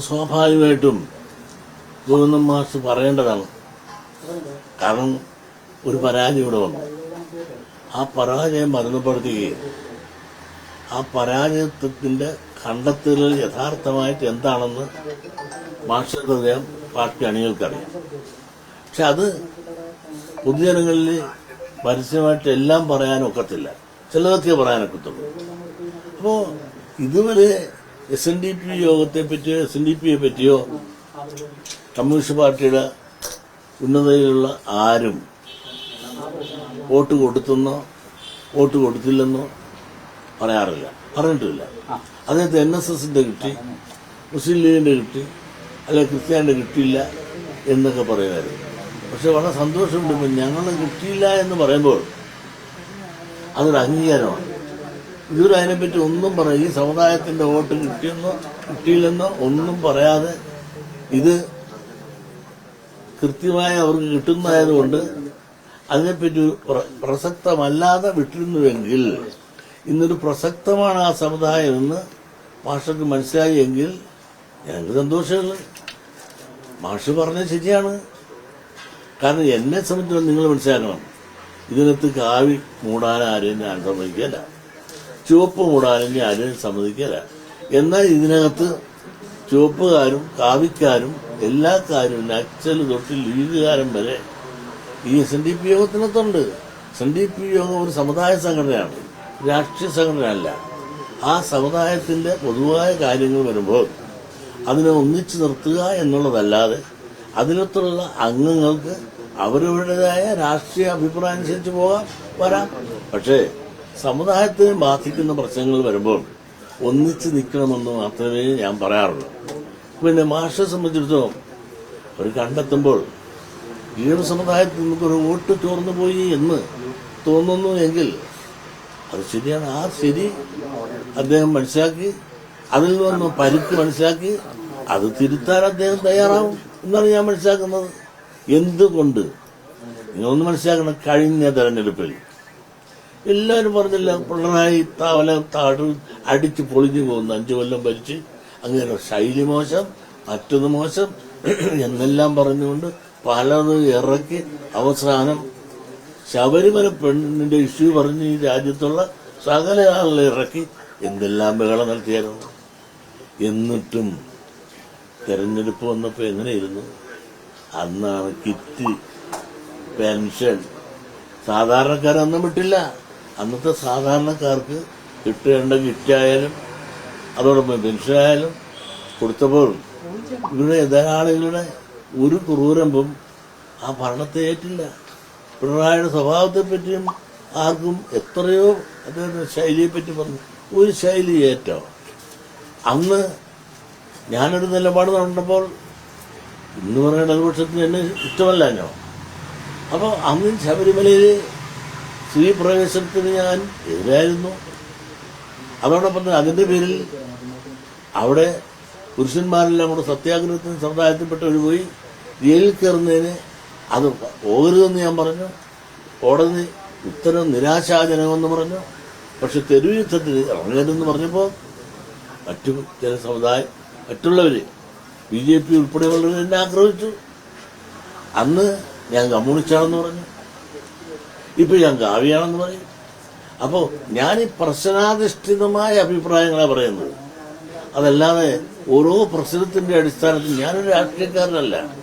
സ്വാഭാവികമായിട്ടും ഗോവിന്ദൻ മാസ്റ്റർ പറയേണ്ടതാണ്. കാരണം ഒരു പരാജയം ഇവിടെ വന്നു. ആ പരാജയം മരുന്നപ്പെടുത്തുകയും ആ പരാജയത്വത്തിന്റെ കണ്ടെത്തലുകൾ യഥാർത്ഥമായിട്ട് എന്താണെന്ന് മാഷ ഹൃദയം പാർട്ടി അണികൾക്കറിയാം. പക്ഷെ അത് പൊതുജനങ്ങളിൽ പരസ്യമായിട്ട് എല്ലാം പറയാനൊക്കത്തില്ല. ചിലതൊക്കെ പറയാനൊക്കത്തുള്ളൂ. അപ്പോൾ ഇതുവരെ എസ് എൻ ഡി പി യോഗത്തെ പറ്റിയോ എസ് എൻ ഡി പിയെ പറ്റിയോ കമ്മ്യൂണിസ്റ്റ് പാർട്ടിയുടെ ഉന്നതയിലുള്ള ആരും വോട്ട് കൊടുത്തെന്നോ വോട്ട് കൊടുത്തില്ലെന്നോ പറയാറില്ല. പറഞ്ഞിട്ടില്ല. അദ്ദേഹത്തെ എൻ എസ് എസിന്റെ കിട്ടി മുസ്ലിം ലീഗിന്റെ കിട്ടി അല്ലെ ക്രിസ്ത്യാനിന്റെ കിട്ടിയില്ല എന്നൊക്കെ പറയുമായിരുന്നു. പക്ഷെ വളരെ സന്തോഷമുണ്ട് ഞങ്ങൾ കിട്ടിയില്ല എന്ന് പറയുമ്പോൾ അതൊരു അംഗീകാരമാണ്. ഇതുവരെ അതിനെപ്പറ്റി ഒന്നും പറയും ഈ സമുദായത്തിന്റെ വോട്ട് കിട്ടിയെന്നോ കിട്ടിയില്ലെന്നോ ഒന്നും പറയാതെ ഇത് കൃത്യമായി അവർക്ക് കിട്ടുന്നതായതുകൊണ്ട് അതിനെപ്പറ്റി പ്രസക്തമല്ലാതെ വിട്ടിരുന്നുവെങ്കിൽ ഇന്നൊരു പ്രസക്തമാണ് ആ സമുദായം എന്ന് മാഷക്ക് മനസ്സിലായി എങ്കിൽ ഞങ്ങൾക്ക് സന്തോഷമുള്ളൂ. മാഷ് പറഞ്ഞത് ശരിയാണ്. കാരണം എന്നെ സംബന്ധിച്ചിടത്തോളം നിങ്ങൾ മനസ്സിലാക്കണം. ഇതിനകത്ത് കാവി മൂടാൻ ആരെയും ഞാൻ സമ്മതിക്കല ചുവപ്പ് മൂടാനും ആരും സമ്മതിക്കില്ല എന്നാൽ ഇതിനകത്ത് ചുവപ്പുകാരും കാവിക്കാരും എല്ലാ കാര്യവും നക്സൽ തൊട്ട് ലീഗുകാരും വരെ. ഈ എസ് എൻ ഡി പി യോഗത്തിനകത്തുണ്ട്. എസ് എൻ ഡി പി യോഗം ഒരു സമുദായ സംഘടനയാണ്. രാഷ്ട്രീയ സംഘടനയല്ല. ആ സമുദായത്തിന്റെ പൊതുവായ കാര്യങ്ങൾ വരുമ്പോൾ അതിനെ ഒന്നിച്ചു നിർത്തുക എന്നുള്ളതല്ലാതെ അതിനകത്തുള്ള അംഗങ്ങൾക്ക് അവരവരുടേതായ രാഷ്ട്രീയ അഭിപ്രായം അനുസരിച്ച് പോകാം വരാം. പക്ഷേ സമുദായത്തെ ബാധിക്കുന്ന പ്രശ്നങ്ങൾ വരുമ്പോൾ ഒന്നിച്ച് നിൽക്കണമെന്ന് മാത്രമേ ഞാൻ പറയാറുള്ളൂ. പിന്നെ മാഷെ സംബന്ധിച്ചിടത്തോളം ഒരു കണ്ടെത്തുമ്പോൾ ഈ ഒരു സമുദായത്തിൽ നിന്നൊരു വോട്ട് ചോർന്നു പോയി എന്ന് തോന്നുന്നു എങ്കിൽ അത് ശരിയാണ്. ആ ശരി അദ്ദേഹം മനസ്സിലാക്കി അതിൽ നിന്ന് പരുക്ക് മനസ്സിലാക്കി അത് തിരുത്താൻ അദ്ദേഹം തയ്യാറാവും എന്നാണ് ഞാൻ മനസ്സിലാക്കുന്നത്. എന്തുകൊണ്ട്? നിങ്ങളൊന്ന് മനസ്സിലാക്കണം. കഴിഞ്ഞ തെരഞ്ഞെടുപ്പിൽ എല്ലാവരും പറഞ്ഞില്ല പിണറായി താവല താട് അടിച്ച് പൊളിഞ്ഞു പോകുന്നു. അഞ്ചു കൊല്ലം ഭരിച്ച്. അങ്ങനെ ശൈലി മോശം മറ്റൊന്ന് മോശം എന്നെല്ലാം പറഞ്ഞുകൊണ്ട് പലത് ഇറക്കി അവസാനം ശബരിമല പെണ്ണിന്റെ ഇഷ്യൂ പറഞ്ഞ് ഈ രാജ്യത്തുള്ള സകല ആളുകളെ ഇറക്കി എന്തെല്ലാം ബഹളം നടത്തിയായിരുന്നു. എന്നിട്ടും തെരഞ്ഞെടുപ്പ് വന്നപ്പോൾ എങ്ങനെയിരുന്നു? അന്നാണ് കിറ്റ് പെൻഷൻ സാധാരണക്കാരൊന്നും വിട്ടില്ല. അന്നത്തെ സാധാരണക്കാർക്ക് കിട്ടേണ്ട കിറ്റായാലും അതോടൊപ്പം പെൻഷനായാലും കൊടുത്തപ്പോൾ ഇവിടെ എതിരാളികളുടെ ഒരു കുറൂരമ്പും ആ ഭരണത്തെ ഏറ്റില്ല. പിണറായിയുടെ സ്വഭാവത്തെ പറ്റിയും ആർക്കും എത്രയോ അദ്ദേഹത്തിന്റെ ശൈലിയെ പറ്റി പറഞ്ഞു. ഒരു ശൈലി ഏറ്റോ അന്ന് ഞാനൊരു നിലപാട് നടന്നപ്പോൾ ഇന്ന് പറയുന്ന ഇടതുപക്ഷത്തിന് എന്നെ ഇഷ്ടമല്ല ഞാൻ അപ്പോൾ അന്ന് ശബരിമലയിൽ സ്ത്രീ പ്രവേശനത്തിന് ഞാൻ എതിരായിരുന്നു. അതോടൊപ്പം തന്നെ അതിന്റെ പേരിൽ അവിടെ പുരുഷന്മാരെല്ലാം കൂടെ സത്യാഗ്രഹത്തിന് സമുദായത്തിൽപ്പെട്ട ഒഴിപോയി ജയിലിൽ കയറുന്നതിന് അത് പോകരുതെന്ന് ഞാൻ പറഞ്ഞു. കോടതി ഉത്തരം നിരാശാജനകമെന്ന് പറഞ്ഞു. പക്ഷെ തെരുവ് യുദ്ധത്തിൽ ഇറങ്ങരുതെന്ന് പറഞ്ഞപ്പോൾ മറ്റു ചില സമുദായം മറ്റുള്ളവര് ബി ജെ പി ഉൾപ്പെടെയുള്ളവർ എന്നെ ആക്രമിച്ചു. അന്ന് ഞാൻ കമ്മ്യൂണിസ്റ്റാണെന്ന് പറഞ്ഞു. ഇപ്പൊ ഞാൻ കാവ്യാണെന്ന് പറയും. അപ്പോ ഞാൻ ഈ പ്രശ്നാധിഷ്ഠിതമായ അഭിപ്രായങ്ങളാണ് പറയുന്നത്. അതല്ലാതെ ഓരോ പ്രശ്നത്തിന്റെ അടിസ്ഥാനത്തിൽ ഞാനൊരു രാഷ്ട്രീയക്കാരനല്ല.